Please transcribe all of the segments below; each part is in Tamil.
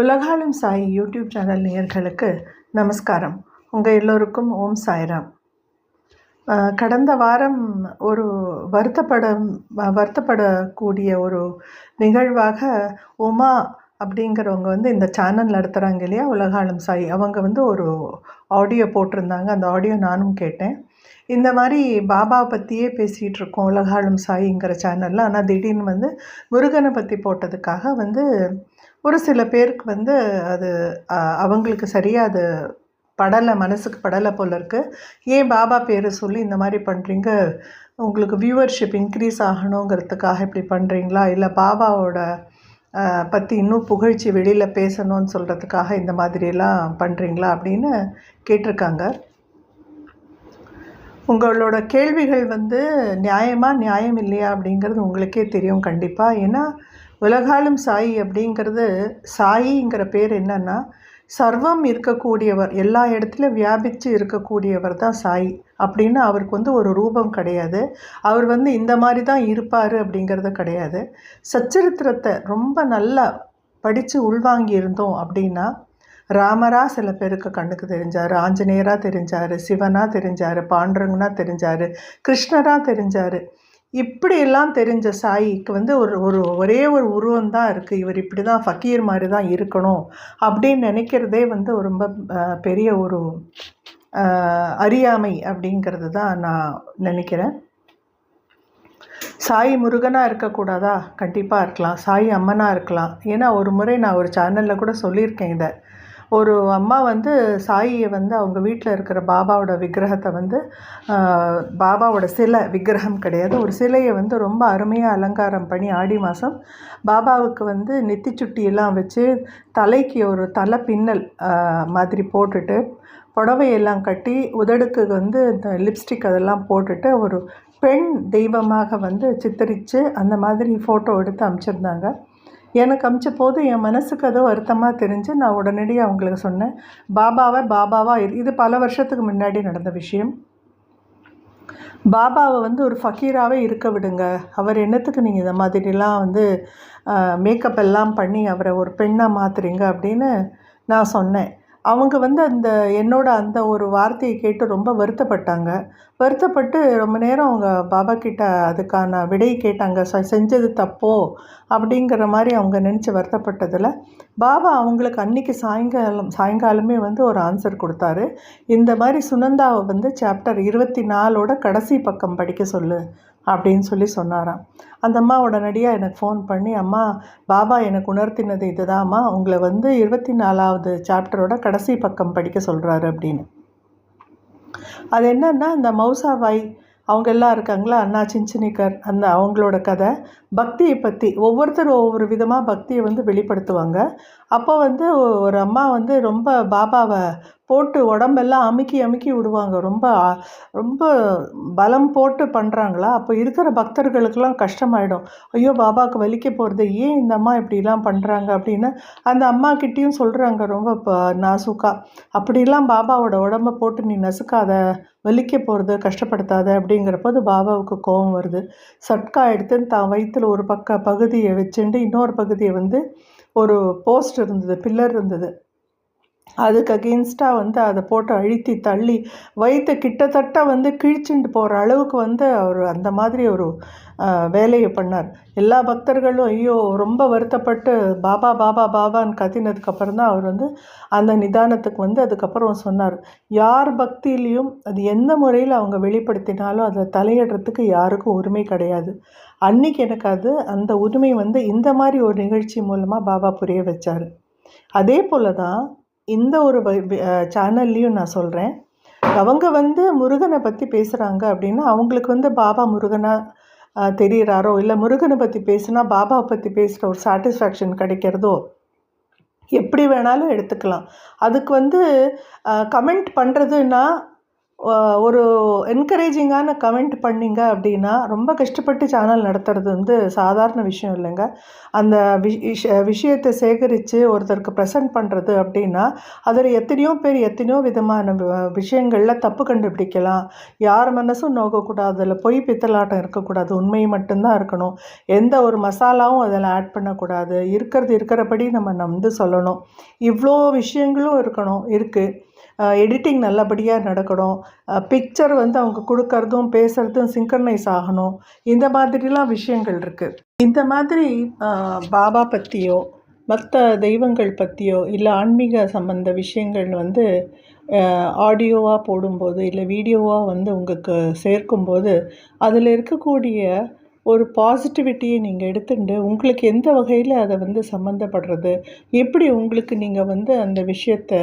உலகாலும் சாய் யூடியூப் சேனல் நேயர்களுக்கு நமஸ்காரம். உங்கள் எல்லோருக்கும் ஓம் சாய்ராம். கடந்த வாரம் ஒரு வருத்தப்பட வருத்தப்படக்கூடிய ஒரு நிகழ்வாக உமா அப்படிங்கிறவங்க வந்து இந்த சேனல் நடத்துகிறாங்க இல்லையா உலகாலும் சாய். அவங்க வந்து ஒரு ஆடியோ போட்டிருந்தாங்க. அந்த ஆடியோ நானும் கேட்டேன். இந்த மாதிரி பாபா பற்றியே பேசிகிட்டு இருக்கோம் உலகாலும் சாய்ங்கிற சேனலில். ஆனால் திடீர்னு வந்து முருகனை பற்றி போட்டதுக்காக வந்து ஒரு சில பேருக்கு வந்து அது அவங்களுக்கு சரியாக அது படலை மனசுக்கு படலை போல் இருக்குது ஏன் பாபா பேர் சொல்லி இந்த மாதிரி பண்ணுறீங்க உங்களுக்கு வியூவர்ஷிப் இன்க்ரீஸ் ஆகணுங்கிறதுக்காக இப்படி பண்ணுறீங்களா இல்லை பாபாவோட பற்றி இன்னும் புகழ்ச்சி வெளியில் பேசணும்னு சொல்கிறதுக்காக இந்த மாதிரியெல்லாம் பண்ணுறீங்களா அப்படின்னு கேட்டிருக்காங்க. உங்களோட கேள்விகள் வந்து நியாயமாக நியாயம் இல்லையா அப்படிங்கிறது உங்களுக்கே தெரியும் கண்டிப்பாக ஏன்னா உலகாலும் சாய் அப்படிங்கிறது சாயிங்கிற பேர் என்னன்னா சர்வம் இருக்கக்கூடியவர் எல்லா இடத்துலையும் வியாபித்து இருக்கக்கூடியவர் தான் சாய் அப்படின்னு அவருக்கு வந்து ஒரு ரூபம் கிடையாது. அவர் வந்து இந்த மாதிரி தான் இருப்பார் அப்படிங்கிறது கிடையாது. சச்சரித்திரத்தை ரொம்ப நல்லா படித்து உள்வாங்கி இருந்தோம் அப்படின்னா ராமரா சில பேருக்கு கண்ணுக்கு தெரிஞ்சார் ஆஞ்சநேயராக தெரிஞ்சார் சிவனாக தெரிஞ்சார் பாண்டரங்கனாக தெரிஞ்சார் கிருஷ்ணராக தெரிஞ்சார். இப்படியெல்லாம் தெரிஞ்ச சாயிக்கு வந்து ஒரு ஒரு ஒரே ஒரு உருவம் தான் இருக்குது இவர் இப்படி தான் ஃபக்கீர் மாதிரி தான் இருக்கணும் அப்படின்னு நினைக்கிறதே வந்து ரொம்ப பெரிய ஒரு அறியாமை அப்படிங்கிறது தான் நான் நினைக்கிறேன். சாய் முருகனாக இருக்கக்கூடாதா? கண்டிப்பாக இருக்கலாம். சாய் அம்மனாக இருக்கலாம். ஏன்னா ஒரு முறை நான் ஒரு சேனலில் கூட சொல்லியிருக்கேன் இதை. ஒரு அம்மா வந்து சாயியை வந்து அவங்க வீட்டில் இருக்கிற பாபாவோட விக்கிரகத்தை வந்து பாபாவோட சிலை விக்கிரகம் கிடையாது. ஒரு சிலையை வந்து ரொம்ப அருமையாக அலங்காரம் பண்ணி ஆடி மாதம் பாபாவுக்கு வந்து நெத்தி சுட்டியெல்லாம் வச்சு தலைக்கு ஒரு தலை பின்னல் மாதிரி போட்டுட்டு புடவையெல்லாம் கட்டி உதடுக்கு வந்து இந்த லிப்ஸ்டிக் அதெல்லாம் போட்டுட்டு ஒரு பெண் தெய்வமாக வந்து சித்தரித்து அந்த மாதிரி ஃபோட்டோ எடுத்து அனுப்பிச்சிருந்தாங்க எனக்கு அமிச்ச போது என் மனசுக்கு அது வருத்தமாக தெரிஞ்சு நான் உடனடியாக அவங்களுக்கு சொன்னேன். பாபாவை பாபாவா? இது பல வருஷத்துக்கு முன்னாடி நடந்த விஷயம். பாபாவை வந்து ஒரு ஃபக்கீராகவே இருக்க விடுங்க. அவர் என்னத்துக்கு நீங்கள் இந்த மாதிரிலாம் வந்து மேக்கப் எல்லாம் பண்ணி அவரை ஒரு பெண்ணாக மாற்றுறீங்க அப்படின்னு நான் சொன்னேன். அவங்க வந்து அந்த என்னோட அந்த ஒரு வார்த்தையை கேட்டு ரொம்ப வருத்தப்பட்டாங்க. வருத்தப்பட்டு ரொம்ப நேரம் அவங்க பாபா கிட்ட அதுக்கான விடை கேட்டாங்க. செஞ்சது தப்போ அப்படிங்கிற மாதிரி அவங்க நினச்சி வருத்தப்பட்டதில் பாபா அவங்களுக்கு அன்னைக்கு சாயங்காலம் சாயங்காலமே வந்து ஒரு ஆன்சர் கொடுத்தாரு. இந்த மாதிரி சுனந்தாவை வந்து சாப்டர் இருபத்தி நாலோட கடைசி பக்கம் படிக்க சொல்லு. அப்படின்னு சொல்லி சொன்னாராம். அந்த அம்மா உடனடியாக எனக்கு ஃபோன் பண்ணி அம்மா பாபா எனக்கு உணர்த்தினது இதுதாம்மா. உங்களை வந்து இருபத்தி நாலாவது சாப்டரோட கடைசி பக்கம் படிக்க சொல்கிறாரு அப்படின்னு. அது என்னன்னா இந்த மௌசாபாய் அவங்க எல்லாம் இருக்காங்களா? அண்ணா சின்சினிக்கர் அந்த அவங்களோட கதை. பக்தியை பற்றி ஒவ்வொருத்தரும் ஒவ்வொரு விதமாக பக்தியை வந்து வெளிப்படுத்துவாங்க. அப்போ வந்து ஒரு அம்மா வந்து ரொம்ப பாபாவை போட்டு உடம்பெல்லாம் அமுக்கி அமுக்கி விடுவாங்க. ரொம்ப ரொம்ப பலம் போட்டு பண்ணுறாங்களா அப்போ இருக்கிற பக்தர்களுக்கெல்லாம் கஷ்டமாயிடும். ஐயோ பாபாவுக்கு வலிக்க போகிறது ஏன் இந்த அம்மா இப்படிலாம் பண்ணுறாங்க அப்படின்னு அந்த அம்மா கிட்டேயும் சொல்கிறாங்க ரொம்ப இப்போ நாசுக்கா. அப்படிலாம் பாபாவோட உடம்ப போட்டு நீ நசுக்காத வலிக்க போகிறது கஷ்டப்படுத்தாத அப்படிங்கிறப்போது பாபாவுக்கு கோபம் வருது. சட்கா எடுத்து தான் வயிற்றுல ஒரு பக்க பகுதியை வச்சுட்டு இன்னொரு பகுதியை வந்து ஒரு போஸ்ட் இருந்தது பில்லர் இருந்தது. அதுக்கு அகெயின்ஸ்டாக வந்து அதை போட்டு அழுத்தி தள்ளி வயிற்று கிட்டத்தட்ட வந்து கிழிச்சுட்டு போகிற அளவுக்கு வந்து அவர் அந்த மாதிரி ஒரு வேலையை பண்ணார். எல்லா பக்தர்களும் ஐயோ ரொம்ப வருத்தப்பட்டு பாபா பாபா பாபான்னு கத்தினதுக்கப்புறம் தான் அவர் வந்து அந்த நிதானத்துக்கு வந்து அதுக்கப்புறம் சொன்னார். யார் பக்தியிலையும் அது எந்த முறையில் அவங்க வெளிப்படுத்தினாலும் அதை தலையிடுறதுக்கு யாருக்கும் உரிமை கிடையாது. அன்னைக்கு எனக்கு அது அந்த உரிமை வந்து இந்த மாதிரி ஒரு நிகழ்ச்சி மூலமாக பாபா புரிய வச்சார். அதே போல தான் இந்த ஒரு சேனல்லையும் நான் சொல்கிறேன் அவங்க வந்து முருகனை பற்றி பேசுகிறாங்க அப்படின்னா அவங்களுக்கு வந்து பாபா முருகனாக தெரிகிறாரோ இல்லை முருகனை பற்றி பேசுனா பாபாவை பற்றி பேசுகிற ஒரு சாட்டிஸ்ஃபேக்ஷன் கிடைக்கிறதோ? எப்படி வேணாலும் எடுத்துக்கலாம். அதுக்கு வந்து கமெண்ட் பண்ணுறதுன்னா ஒரு என்கரேஜிங்கான கமெண்ட் பண்ணிங்க அப்படின்னா ரொம்ப கஷ்டப்பட்டு சேனல் நடத்துறது வந்து சாதாரண விஷயம் இல்லைங்க. அந்த விஷ விஷயத்தை சேகரித்து ஒருத்தருக்கு ப்ரெசென்ட் பண்ணுறது அப்படின்னா அதில் எத்தனையோ பேர் எத்தனையோ விதமான விஷயங்களில் தப்பு கண்டுபிடிக்கலாம். யார் மனசும் நோக்கக்கூடாது அதில் பொய் பித்தலாட்டம் இருக்கக்கூடாது. உண்மை மட்டும்தான் இருக்கணும். எந்த ஒரு மசாலாவும் அதில் ஆட் பண்ணக்கூடாது. இருக்கிறது இருக்கிறபடி நம்ம வந்து சொல்லணும். இவ்வளோ விஷயங்களும் இருக்கணும் இருக்குது எடிட்டிங் நல்லபடியாக நடக்கணும். பிக்சர் வந்து அவங்க கொடுக்கறதும் பேசுகிறதும் சிங்க்ரனைஸ் ஆகணும். இந்த மாதிரிலாம் விஷயங்கள் இருக்குது இந்த மாதிரி பாபா பற்றியோ மற்ற தெய்வங்கள் பற்றியோ இல்லை ஆன்மீக சம்மந்த விஷயங்கள் வந்து ஆடியோவாக போடும்போது இல்லை வீடியோவாக வந்து உங்களுக்கு சேர்க்கும்போது அதில் இருக்கக்கூடிய ஒரு பாசிட்டிவிட்டியை நீங்கள் எடுத்துட்டு உங்களுக்கு எந்த வகையில் அதை வந்து சம்மந்தப்படுறது எப்படி உங்களுக்கு நீங்கள் வந்து அந்த விஷயத்த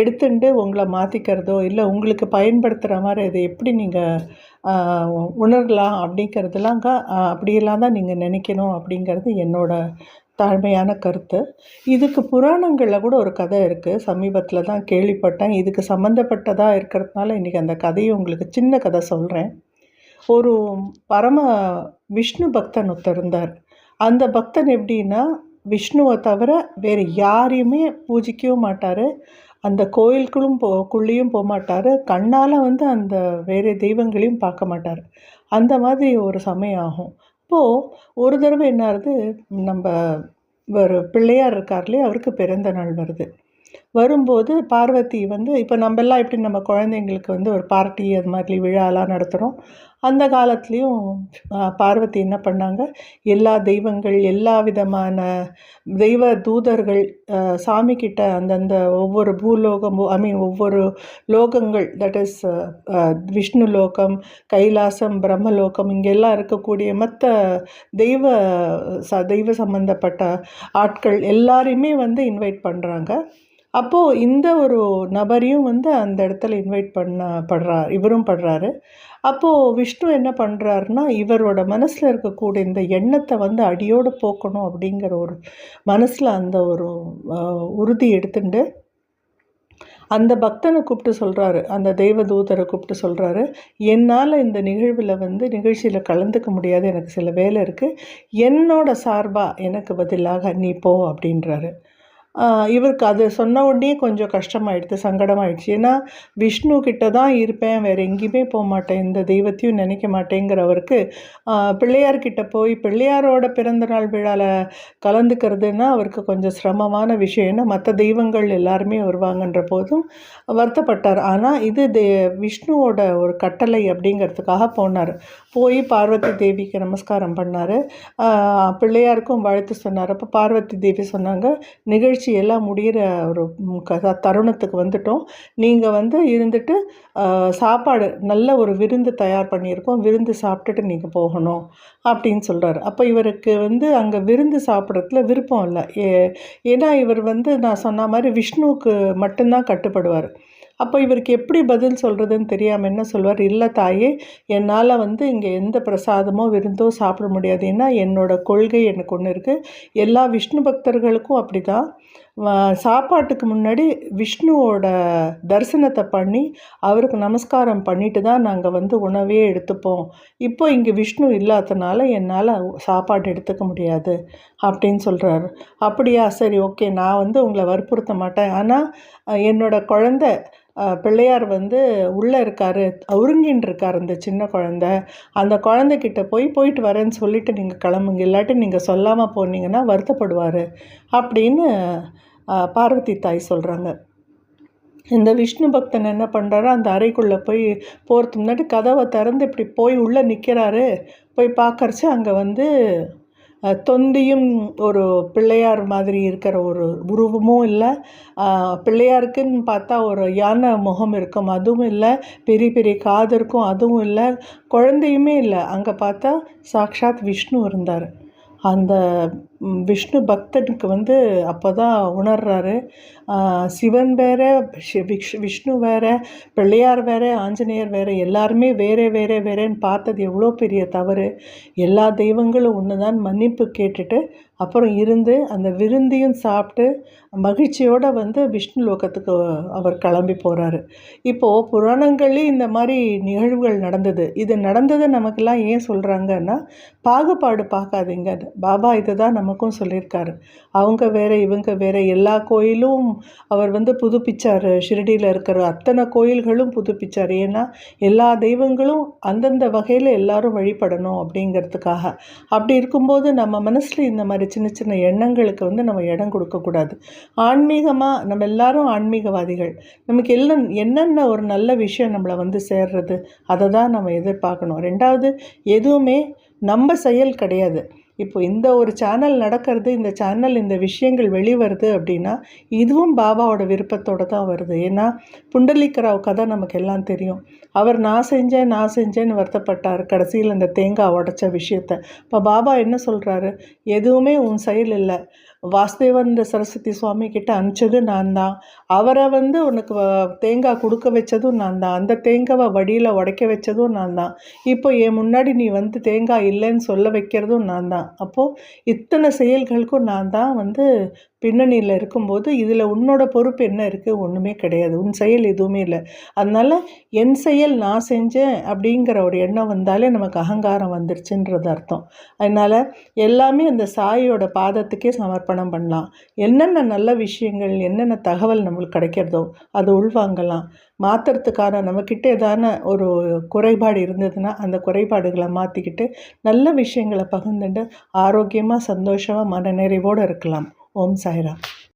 எடுத்துட்டு உங்களை மாற்றிக்கிறதோ இல்லை உங்களுக்கு பயன்படுத்துகிற மாதிரி அதை எப்படி நீங்கள் உணரலாம் அப்படிங்கிறதுலாம் அப்படியெல்லாம் தான் நீங்கள் நினைக்கணும் அப்படிங்கிறது என்னோடய தாழ்மையான கருத்து. இதுக்கு புராணங்களில் கூட ஒரு கதை இருக்குது சமீபத்தில் தான் கேள்விப்பட்டேன். இதுக்கு சம்மந்தப்பட்டதாக இருக்கிறதுனால இன்றைக்கி அந்த கதையை உங்களுக்கு சின்ன கதை சொல்கிறேன் ஒரு பரம விஷ்ணு பக்தன் ஒருத்தர் இருந்தார். அந்த பக்தன் எப்படின்னா விஷ்ணுவை தவிர வேறு யாரையுமே பூஜிக்கவும் மாட்டார். அந்த கோயிலுக்குள்ளும் போ குள்ளேயும் போகமாட்டாரு கண்ணால் வந்து அந்த வேறு தெய்வங்களையும் பார்க்க மாட்டார். அந்த மாதிரி ஒரு சமயம் ஆகும். இப்போது ஒரு தடவை என்ன ஆகுது நம்ம ஒரு பிள்ளையார் இருக்கார் இல்லையா அவருக்கு பிறந்த நாள் வருது. வரும்போது பார்வதி வந்து இப்போ நம்மெல்லாம் எப்படி நம்ம குழந்தைங்களுக்கு வந்து ஒரு பார்ட்டி அது மாதிரி விழாலாம் நடத்துகிறோம் அந்த காலத்துலேயும் பார்வதி என்ன பண்ணாங்க? எல்லா தெய்வங்கள் எல்லா விதமான தெய்வ தூதர்கள் சாமிக்கிட்ட அந்தந்த ஒவ்வொரு பூலோகம் ஐ மீன் ஒவ்வொரு லோகங்கள் தட் இஸ் விஷ்ணு லோகம் கைலாசம் பிரம்மலோகம் இங்கெல்லாம் இருக்கக்கூடிய மற்ற தெய்வ ச தெய்வ சம்மந்தப்பட்ட ஆட்கள் எல்லாரையுமே வந்து இன்வைட் பண்ணுறாங்க அப்போது இந்த ஒரு நபரையும் வந்து அந்த இடத்துல இன்வைட் பண்ண படுறார் இவரும் படுறாரு. அப்போது விஷ்ணு என்ன பண்ணுறாருன்னா இவரோட மனசில் இருக்கக்கூடிய இந்த எண்ணத்தை வந்து அடியோடு போக்கணும் அப்படிங்கிற ஒரு மனசில் அந்த ஒரு உறுதி எடுத்துட்டு அந்த பக்தனை கூப்பிட்டு சொல்கிறாரு அந்த தெய்வதூதரை கூப்பிட்டு சொல்கிறாரு என்னால் இந்த நிகழ்வில் வந்து நிகழ்ச்சியில் கலந்துக்க முடியாது. எனக்கு சில வேலை இருக்குது என்னோட சார்பாக எனக்கு பதிலாக நீ போ அப்படின்றாரு. இவருக்கு அது சொன்ன உடனே கொஞ்சம் கஷ்டமாயிடுது சங்கடமாயிடுச்சு. ஏன்னா விஷ்ணு கிட்ட தான் இருப்பேன் வேறு எங்கேயுமே போக மாட்டேன் இந்த தெய்வத்தையும் நினைக்க மாட்டேங்கிறவருக்கு பிள்ளையார்கிட்ட போய் பிள்ளையாரோட பிறந்தநாள் விழாவில் கலந்துக்கிறதுனா அவருக்கு கொஞ்சம் சிரமமான விஷயம். ஏன்னா மற்ற தெய்வங்கள் எல்லாருமே வருவாங்கன்ற போதும் வருத்தப்பட்டார். ஆனால் இது தே விஷ்ணுவோட ஒரு கட்டளை அப்படிங்கிறதுக்காக போனார். போய் பார்வதி தேவிக்கு நமஸ்காரம் பண்ணார். பிள்ளையாருக்கும் வாழ்த்து சொன்னார். அப்போ பார்வதி தேவி சொன்னாங்க நிகழ்ச்சி நிகழ்ச்சி எல்லாம் முடிகிற ஒரு தருணத்துக்கு வந்துட்டோம். நீங்கள் வந்து இருந்துட்டு சாப்பாடு நல்ல ஒரு விருந்து தயார் பண்ணியிருக்கோம். விருந்து சாப்பிட்டுட்டு நீங்கள் போகணும் அப்படின்னு சொல்கிறாரு அப்போ இவருக்கு வந்து அங்கே விருந்து சாப்பிட்றதுல விருப்பம் இல்லை. ஏ ஏன்னா இவர் வந்து நான் சொன்ன மாதிரி விஷ்ணுவுக்கு மட்டும்தான் கட்டுப்படுவார். அப்போ இவருக்கு எப்படி பதில் சொல்கிறதுன்னு தெரியாமல் என்ன சொல்வார்? இல்லை தாயே என்னால் வந்து இங்கே எந்த பிரசாதமோ விருந்தோ சாப்பிட முடியாது. ஏன்னா என்னோடய கொள்கை எனக்கு ஒன்று இருக்குது எல்லா விஷ்ணு பக்தர்களுக்கும் அப்படி தான் சாப்பாட்டுக்கு முன்னாடி விஷ்ணுவோட தரிசனத்தை பண்ணி அவருக்கு நமஸ்காரம் பண்ணிட்டு தான் நாங்கள் வந்து உணவே எடுத்துப்போம். இப்போ இங்கே விஷ்ணு இல்லாதனால என்னால் சாப்பாடு எடுத்துக்க முடியாது அப்படின்னு சொல்கிறாரு அப்படியா சரி ஓகே. நான் வந்து உங்களை வற்புறுத்த மாட்டேன். ஆனால் என்னோடய குழந்த பிள்ளையார் வந்து உள்ளே இருக்கார் உருங்கின்னு இருக்கார் அந்த சின்ன குழந்த. அந்த குழந்தைக்கிட்ட போய் போயிட்டு வரேன்னு சொல்லிவிட்டு நீங்கள் கிளம்புங்க இல்லாட்டி நீங்கள் சொல்லாமல் போனீங்கன்னா வருத்தப்படுவார் அப்படின்னு பார்வதி தாய் சொல்கிறாங்க இந்த விஷ்ணு பக்தன் என்ன பண்ணுறாரு அந்த அறைக்குள்ளே போய் போகிறதுக்கு முன்னாடி கதவை திறந்து இப்படி போய் உள்ளே நிற்கிறாரு போய் பார்க்கறச்சு அங்கே வந்து தொந்தியும் ஒரு பிள்ளையார் மாதிரி இருக்கிற ஒரு உருவமும் இல்லை. பிள்ளையாருக்குன்னு பார்த்தா ஒரு யானை முகம் இருக்கும். அதுவும் இல்லை. பெரிய பெரிய காது இருக்கும். அதுவும் இல்லை. குழந்தையுமே இல்லை. அங்கே பார்த்தா சாக்ஷாத் விஷ்ணு இருந்தார். அந்த விஷ்ணு பக்தனுக்கு வந்து அப்போ தான் உணர்றாரு சிவன் வேறு விஷ்ணு வேறு பிள்ளையார் வேறு ஆஞ்சநேயர் வேறு எல்லாருமே வேறே வேறே வேறேன்னு பார்த்தது எவ்வளோ பெரிய தவறு. எல்லா தெய்வங்களும் ஒன்று தான் மன்னிப்பு கேட்டுட்டு அப்புறம் இருந்து அந்த விருந்தியும் சாப்பிட்டு மகிழ்ச்சியோடு வந்து விஷ்ணு லோகத்துக்கு அவர் கிளம்பி போகிறாரு இப்போது புராணங்கள்லேயும் இந்த மாதிரி நிகழ்வுகள் நடந்தது. இது நடந்தது நமக்கெல்லாம் ஏன் சொல்கிறாங்கன்னா பாகுபாடு பார்க்காதீங்க. பாபா இது தான் நமக்கும் சொல்லியிருக்காரு. அவங்க வேறு இவங்க வேறு எல்லா கோயிலும் அவர் வந்து புதுப்பிச்சார். ஷிரடியில் இருக்கிற அத்தனை கோயில்களும் புதுப்பிச்சார். ஏன்னா எல்லா தெய்வங்களும் அந்தந்த வகையில் எல்லாரும் வழிபடணும் அப்படிங்கிறதுக்காக. அப்படி இருக்கும்போது நம்ம மனசில் இந்த மாதிரி சின்ன சின்ன எண்ணங்களுக்கு வந்து நம்ம இடம் கொடுக்கக்கூடாது. ஆன்மீகமாக நம்ம எல்லாரும் ஆன்மீகவாதிகள். நமக்கு எல்லாம் என்னென்ன ஒரு நல்ல விஷயம் நம்மளை வந்து சேர்றது அதை தான் நம்ம எதிர்பார்க்கணும். ரெண்டாவது எதுவுமே நம்ம செயல் கிடையாது. இப்போ இந்த ஒரு சேனல் நடக்கிறது இந்த சேனல் இந்த விஷயங்கள் வெளிவருது அப்படின்னா இதுவும் பாபாவோட விருப்பத்தோட தான் வருது. ஏன்னா புண்டலிக்கராவ் கதை நமக்கு எல்லாம் தெரியும். அவர் நான் செஞ்சேன் நான் செஞ்சேன்னு வருத்தப்பட்டார். கடைசியில் அந்த தேங்காய் உடைச்ச விஷயத்த. இப்போ பாபா என்ன சொல்கிறாரு எதுவுமே உன் செயல் இல்லை வாசுதேவந்த சரஸ்வதி சுவாமி கிட்ட அனுப்பிச்சது நான் தான். அவரை வந்து உனக்கு வ- தேங்காய் கொடுக்க வச்சதும் நான் தான். அந்த தேங்காவை வடியில் உடைக்க வச்சதும் நான் தான். இப்போ என் முன்னாடி நீ வந்து தேங்காய் இல்லைன்னு சொல்ல வைக்கிறதும் நான் தான். அப்போது இத்தனை செயல்களுக்கும் நான் தான் வந்து பின்னணியில் இருக்கும்போது இதில் உன்னோட பொறுப்பு என்ன இருக்குது ஒன்றுமே கிடையாது. உன் செயல் எதுவுமே இல்லை. அதனால் என் செயல் நான் செஞ்சேன் அப்படிங்கிற ஒரு எண்ணம் வந்தாலே நமக்கு அகங்காரம் வந்துருச்சுன்றது அர்த்தம். அதனால் எல்லாமே அந்த சாயோட பாதத்துக்கே சமர்ப்பணம் பண்ணலாம். என்னென்ன நல்ல விஷயங்கள் என்னென்ன தகவல் நம்மளுக்கு கிடைக்கிறதோ அதை உள்வாங்கலாம். மாற்றுறதுக்கான நம்மக்கிட்ட ஏதான ஒரு குறைபாடு இருந்ததுன்னா அந்த குறைபாடுகளை மாற்றிக்கிட்டு நல்ல விஷயங்களை பகிர்ந்துட்டு ஆரோக்கியமாக சந்தோஷமாக மனநிறைவோடு இருக்கலாம். ஓம் சாய்ராம்